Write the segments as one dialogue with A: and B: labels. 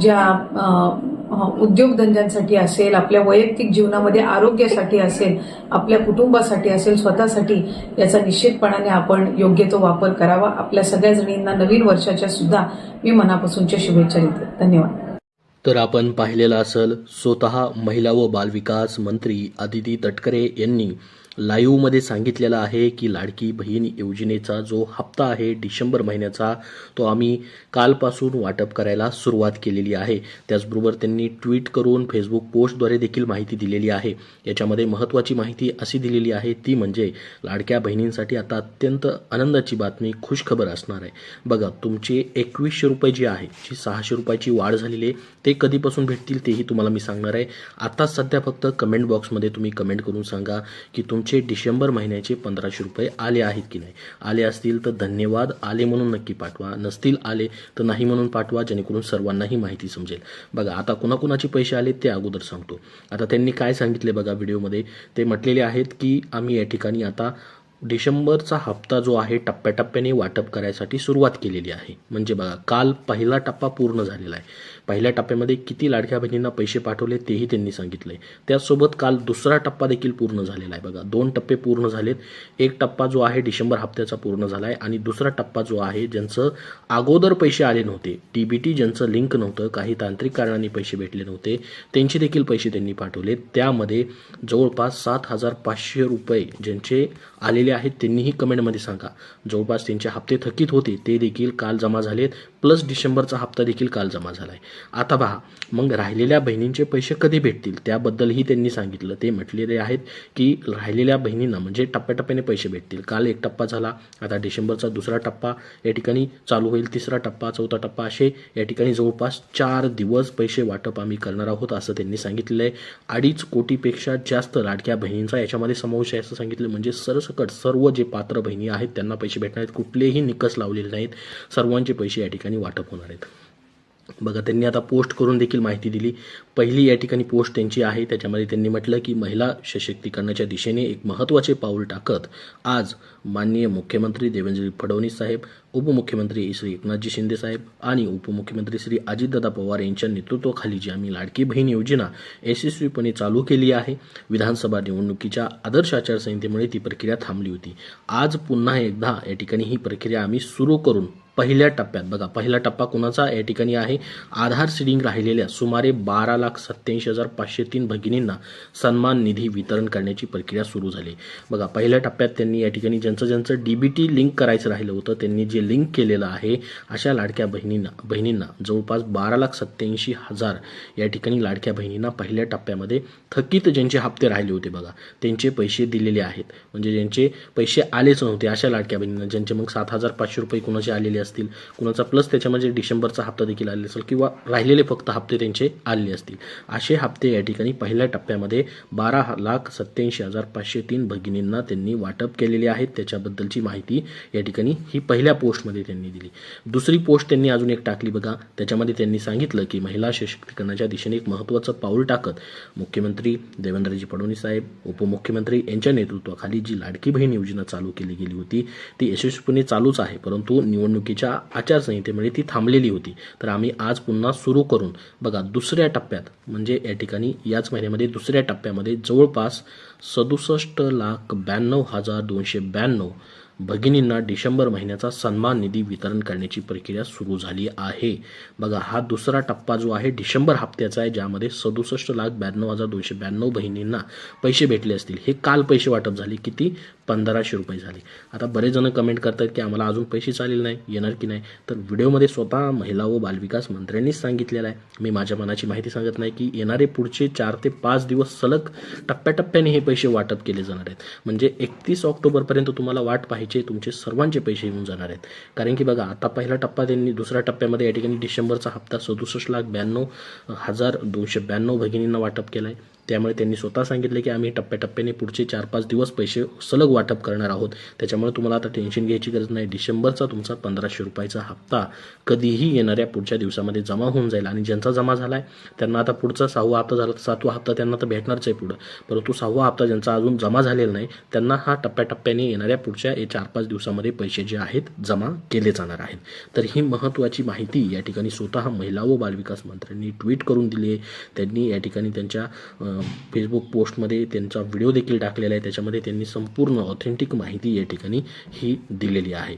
A: ज्या उद्योगधंद्यांसाठी असेल आपल्या वैयक्तिक जीवनामध्ये आरोग्यासाठी असेल आपल्या कुटुंबासाठी असेल स्वतःसाठी याचा निश्चितपणाने आपण योग्य तो वापर करावा. आपल्या सगळ्या जणींना नवीन वर्षाच्या सुद्धा मी मनापासूनच्या शुभेच्छा देते. धन्यवाद.
B: तर आपण पाहिलेलं असेल स्वतः महिला व बालविकास मंत्री आदिती तटकरे यांनी लाईव्हमध्ये सांगितलेलं आहे की लाडकी बहीण योजनेचा जो हप्ता आहे डिसेंबर महिन्याचा तो आम्ही कालपासून वाटप करायला सुरुवात केलेली आहे. त्याचबरोबर त्यांनी ट्विट करून फेसबुक पोस्टद्वारे देखील माहिती दिलेली आहे. याच्यामध्ये महत्त्वाची माहिती अशी दिलेली आहे ती म्हणजे लाडक्या बहिणींसाठी आता अत्यंत आनंदाची बातमी खुशखबर असणार आहे. बघा तुमची एकवीसशे रुपये जी आहे जी सहाशे रुपयाची वाढ झालेली आहे ते कधीपासून भेटतील तेही तुम्हाला मी सांगणार आहे. आता सध्या फक्त कमेंट बॉक्समध्ये तुम्ही कमेंट करून सांगा की तुम तुमचे डिसेंबर महिन्याचे पंधराशे रुपये आले आहेत की नाही? आले असतील तर धन्यवाद. आले म्हणून नक्की पाठवा. नसतील आले तर नाही म्हणून पाठवा जेणेकरून सर्वांनाही माहिती समजेल. बघा आता कुणाकुणाचे पैसे आले ते अगोदर सांगतो. आता त्यांनी काय सांगितले बघा व्हिडिओमध्ये? ते म्हटलेले आहेत की आम्ही या ठिकाणी आता डिसेंबरचा हप्ता जो आहे टप्प्याटप्प्याने वाटप करायसाठी सुरुवात केलेली आहे. म्हणजे बघा काल पहिला टप्पा पूर्ण झालेला आहे. पहिल्या टप्प्यामध्ये किती लाडक्या बहिणींना पैसे पाठवले तेही त्यांनी सांगितले त्याचसोबत काल दुसरा टप्पा देखील पूर्ण झालेला आहे. बघा दोन टप्पे पूर्ण झालेत. एक टप्पा जो आहे डिसेंबर हप्त्याचा पूर्ण झाला आहे आणि दुसरा टप्पा जो आहे ज्यांचं अगोदर पैसे आले नव्हते. टी बी टी ज्यांचं लिंक नव्हतं काही तांत्रिक कारणांनी पैसे भेटले नव्हते त्यांचे देखील पैसे त्यांनी पाठवले त्यामध्ये जवळपास सात हजार पाचशे रुपये ज्यांचे आलेले आहेत त्यांनीही कमेंटमध्ये सांगा. जवळपास त्यांचे हप्ते थकीत होते ते देखील काल जमा झालेत. प्लस डिसेंबरचा हप्ता देखील काल जमा झाला आहे आता पहा मग राहिलेल्या बहिणींचे पैसे कधी भेटतील? त्याबद्दलही त्यांनी सांगितलं. ते म्हटलेले आहेत की राहिलेल्या बहिणींना म्हणजे टप्प्याटप्प्याने पैसे भेटतील. काल एक टप्पा झाला आता डिसेंबरचा दुसरा टप्पा या ठिकाणी चालू होईल तिसरा टप्पा चौथा टप्पा असे या ठिकाणी जवळपास चार दिवस पैसे वाटप आम्ही करणार आहोत असं त्यांनी सांगितलेलं आहे. अडीच कोटीपेक्षा जास्त लाडक्या बहिणींचा याच्यामध्ये समावेश आहे असं सांगितलं. म्हणजे सरसकट सर्व जे पात्र बहिणी आहेत त्यांना पैसे भेटणार आहेत. कुठलेही निकष लावलेले नाहीत. सर्वांचे पैसे या ठिकाणी वाटप होणार आहेत. बघा त्यांनी आता पोस्ट करून देखील माहिती दिली. पहिली या ठिकाणी पोस्ट त्यांची आहे. त्याच्यामध्ये त्यांनी म्हटलं की महिला सशक्तीकरणाच्या दिशेने एक महत्त्वाचे पाऊल टाकत आज माननीय मुख्यमंत्री देवेंद्र फडणवीस साहेब उपमुख्यमंत्री श्री एकनाथजी शिंदे साहेब आणि उपमुख्यमंत्री श्री अजितदादा पवार यांच्या नेतृत्वाखाली जी आम्ही लाडकी बहीण योजना यशस्वीपणे चालू केली आहे विधानसभा निवडणुकीच्या आदर्श आचारसंहितेमुळे ती प्रक्रिया थांबली होती. आज पुन्हा एकदा या ठिकाणी ही प्रक्रिया आम्ही सुरू करून पहिल्या टप्प्यात. बघा पहिला टप्पा कुणाचा? या ठिकाणी आहे आधार सिडिंग राहिलेल्या सुमारे बारा लाख सत्याऐंशी हजार पाचशे तीन भगिनींना सन्मान निधी वितरण करण्याची प्रक्रिया सुरू झाली. बघा पहिल्या टप्प्यात त्यांनी या ठिकाणी ज्यांचं ज्यांचं डीबीटी लिंक करायचं राहिलं होतं त्यांनी जे लिंक केलेलं आहे अशा लाडक्या बहिणींना बहिणींना जवळपास बारा लाख सत्याऐंशी हजार या ठिकाणी लाडक्या बहिणींना पहिल्या टप्प्यामध्ये थकीत ज्यांचे हप्ते राहिले होते बघा त्यांचे पैसे दिलेले आहेत. म्हणजे ज्यांचे पैसे आलेच नव्हते अशा लाडक्या बहिणींना ज्यांचे मग सात हजार पाचशे रुपये कुणाचे आलेले असतील. कुणाचा प्लस त्याच्यामध्ये म्हणजे डिसेंबरचा हप्ता देखील आलेला असेल किंवा राहिलेले फक्त हप्ते त्यांचे आलेले असतील. असे हप्ते या ठिकाणी पहिल्या टप्प्यामध्ये बारा लाख सत्याऐंशी हजार पाचशे तीन भगिनींना त्यांनी वाटप केलेले आहेत. त्याच्याबद्दलची माहिती या ठिकाणी ही पहिल्या पोस्टमध्ये त्यांनी दिली. दुसरी पोस्ट त्यांनी अजून एक टाकली बघा. त्याच्यामध्ये त्यांनी सांगितलं की महिला सशक्तीकरणाच्या दिशेने एक महत्त्वाचं पाऊल टाकत मुख्यमंत्री देवेंद्रजी फडणवीस साहेब उपमुख्यमंत्री यांच्या नेतृत्वाखाली जी लाडकी बहीण योजना चालू केली गेली होती ती यशस्वीपणे चालूच आहे. परंतु निवडणुकीच्या आचारसंहितेमुळे ती थांबलेली होती. तर आम्ही आज पुन्हा सुरू करून बघा दुसऱ्या टप्प्यात म्हणजे या ठिकाणी याच महिन्यामध्ये दुसऱ्या टप्प्यामध्ये जवळपास सदुसष्ट लाख ब्याण्णव हजार दोनशे ब्याण्णव भगिनींना डिसेंबर महिन्याचा सन्मान निधी वितरण करण्याची प्रक्रिया सुरू झाली आहे. बघा हा दुसरा टप्पा जो आहे डिसेंबर हप्त्याचा आहे ज्यामध्ये सदुसष्ट लाख ब्याण्णव हजार दोनशे ब्याण्णव बहिणींना पैसे भेटले असतील. हे काल पैसे वाटप झाले. किती? पंधराशे रुपये झाले. आता बरेच जण कमेंट करतात की आम्हाला अजून पैसे चालेल नाही येणार की नाही. तर व्हिडिओमध्ये स्वतः महिला व बालविकास मंत्र्यांनीच सांगितलेलं आहे. मी माझ्या मनाची माहिती सांगत नाही की येणारे पुढचे चार ते पाच दिवस सलग टप्प्याटप्प्याने हे पैसे वाटप केले जाणार आहेत. म्हणजे एकतीस ऑक्टोबरपर्यंत तुम्हाला वाट पाहिजे तुमचे सर्वांचे पैसे येऊन जाणार आहेत. कारण की बघा आता पहिला टप्पा त्यांनी दुसऱ्या टप्प्यामध्ये या ठिकाणी डिसेंबरचा हप्ता सदुसष्ट लाख ब्याण्णव हजार दोनशे ब्याण्णव भगिनींना वाटप केला आहे त्यामुळे त्यांनी स्वतः सांगितले की आम्ही टप्प्याटप्प्याने पुढचे चार पाच दिवस पैसे सलग वाटप करणार आहोत. त्याच्यामुळे तुम्हाला आता टेन्शन घ्यायची गरज नाही. डिसेंबरचा तुमचा पंधराशे रुपयाचा हप्ता कधीही येणाऱ्या पुढच्या दिवसामध्ये जमा होऊन जाईल आणि ज्यांचा जमा झाला आहे त्यांना आता पुढचा सहावा हप्ता झाला तर सातवा हप्ता त्यांना तर भेटणारच आहे पुढं. परंतु सहावा हप्ता ज्यांचा अजून जमा झालेला नाही त्यांना हा टप्प्याटप्प्याने येणाऱ्या पुढच्या चार पाच दिवसामध्ये पैसे जे आहेत जमा केले जाणार आहेत. तर ही महत्त्वाची माहिती या ठिकाणी स्वतः महिला व बालविकास मंत्र्यांनी ट्विट करून दिली आहे. त्यांनी या ठिकाणी त्यांच्या फेसबुक पोस्टमध्ये त्यांचा व्हिडिओ देखील टाकलेला आहे. त्याच्यामध्ये त्यांनी संपूर्ण ऑथेंटिक माहिती या ठिकाणी ही दिलेली आहे.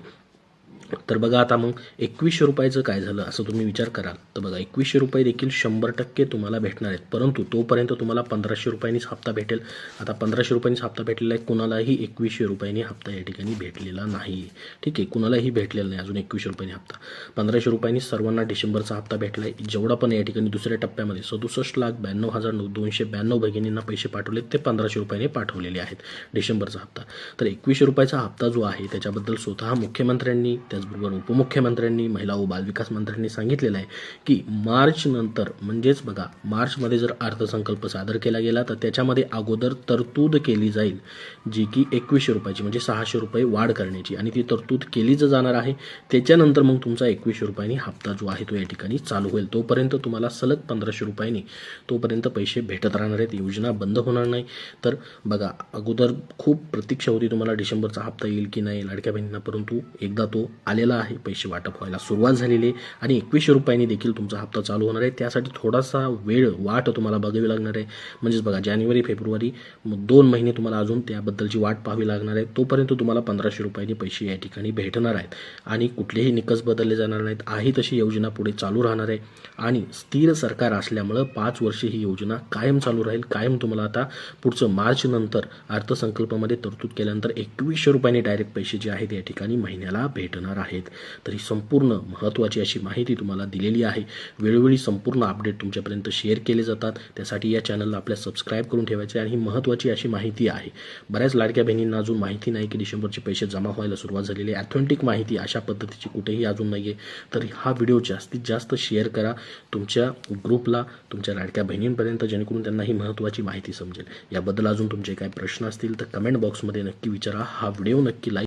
B: तर बघा आता मग एकवीसशे रुपयाचं काय झालं असं तुम्ही विचार कराल तर बघा एकवीसशे रुपये देखील शंभर टक्के तुम्हाला भेटणार आहेत. परंतु तोपर्यंत तुम्हाला पंधराशे रुपयांनीच हप्ता भेटेल. आता पंधराशे रुपयांनीच हप्ता भेटलेला आहे. कुणालाही एकवीसशे रुपयांनी हप्ता या ठिकाणी भेटलेला नाही. ठीक आहे कुणालाही भेटलेला नाही अजून एकवीसशे रुपयांनी हप्ता. पंधराशे रुपयांनी सर्वांना डिसेंबरचा हप्ता भेटला आहे जेवढा पण या ठिकाणी दुसऱ्या टप्प्यामध्ये सदुसष्ट लाख ब्याण्णव हजार नऊ दोनशे ब्याण्णव भगिनींना पैसे पाठवले ते पंधराशे रुपयाने पाठवलेले आहेत डिसेंबरचा हप्ता. तर एकवीसशे रुपयाचा हप्ता जो आहे त्याच्याबद्दल स्वतः मुख्यमंत्र्यांनी त्याचबरोबर उपमुख्यमंत्र्यांनी महिला व बालविकास मंत्र्यांनी सांगितलेलं आहे की मार्चनंतर म्हणजेच बघा मार्चमध्ये जर अर्थसंकल्प सादर केला गेला तर त्याच्यामध्ये अगोदर तरतूद केली जाईल जी की एकवीसशे रुपयाची म्हणजे सहाशे रुपये वाढ करण्याची. आणि ती तरतूद केलीच जाणार आहे त्याच्यानंतर मग तुमचा एकवीसशे रुपयांनी हप्ता जो आहे तो या ठिकाणी चालू होईल. तोपर्यंत तुम्हाला सलग पंधराशे रुपयांनी तोपर्यंत पैसे भेटत राहणार आहेत योजना बंद होणार नाही. तर बघा अगोदर खूप प्रतीक्षा होती तुम्हाला डिसेंबरचा हप्ता येईल की नाही लाडक्या बहिणींना परंतु एकदा तो आलेला आहे. पैसे वाटप व्हायला सुरुवात झालेली आहे. आणि एकवीसशे रुपयांनी देखील तुमचा हप्ता चालू होणार आहे. त्यासाठी थोडासा वेळ वाट तुम्हाला बघावी लागणार आहे. म्हणजेच बघा जानेवारी फेब्रुवारी मग दोन महिने तुम्हाला अजून त्याबद्दलची वाट पाहावी लागणार आहे. तोपर्यंत तुम्हाला पंधराशे रुपयांनी पैसे या ठिकाणी भेटणार आहेत. आणि कुठलेही निकष बदलले जाणार नाहीत. आहे तशी योजना पुढे चालू राहणार आहे. आणि स्थिर सरकार असल्यामुळं पाच वर्षे ही योजना कायम चालू राहील. कायम तुम्हाला आता पुढचं मार्चनंतर अर्थसंकल्पामध्ये तरतूद केल्यानंतर एकवीसशे रुपयांनी डायरेक्ट पैसे जे आहेत या ठिकाणी महिन्याला भेटणार आहेत. तर ही संपूर्ण महत्त्वाची अशी माहिती तुम्हाला दिलेली आहे. वेळोवेळी संपूर्ण अपडेट तुमच्यापर्यंत शेअर केले जातात. त्यासाठी या चॅनलला आपल्या सबस्क्राईब करून ठेवायचे आणि ही महत्त्वाची अशी माहिती आहे. बऱ्याच लाडक्या बहिणींना अजून माहिती नाही की डिसेंबरचे पैसे जमा व्हायला सुरुवात झालेली आहे. ॲथेंटिक माहिती अशा पद्धतीची कुठेही अजून नाही आहे तर हा व्हिडिओ जास्तीत जास्त शेअर करा. तुमच्या ग्रुपला तुमच्या लाडक्या बहिणींपर्यंत जेणेकरून त्यांना ही महत्त्वाची माहिती समजेल. याबद्दल अजून तुमचे काय प्रश्न असतील तर कमेंट बॉक्समध्ये नक्की विचारा. हा व्हिडिओ नक्की लाईक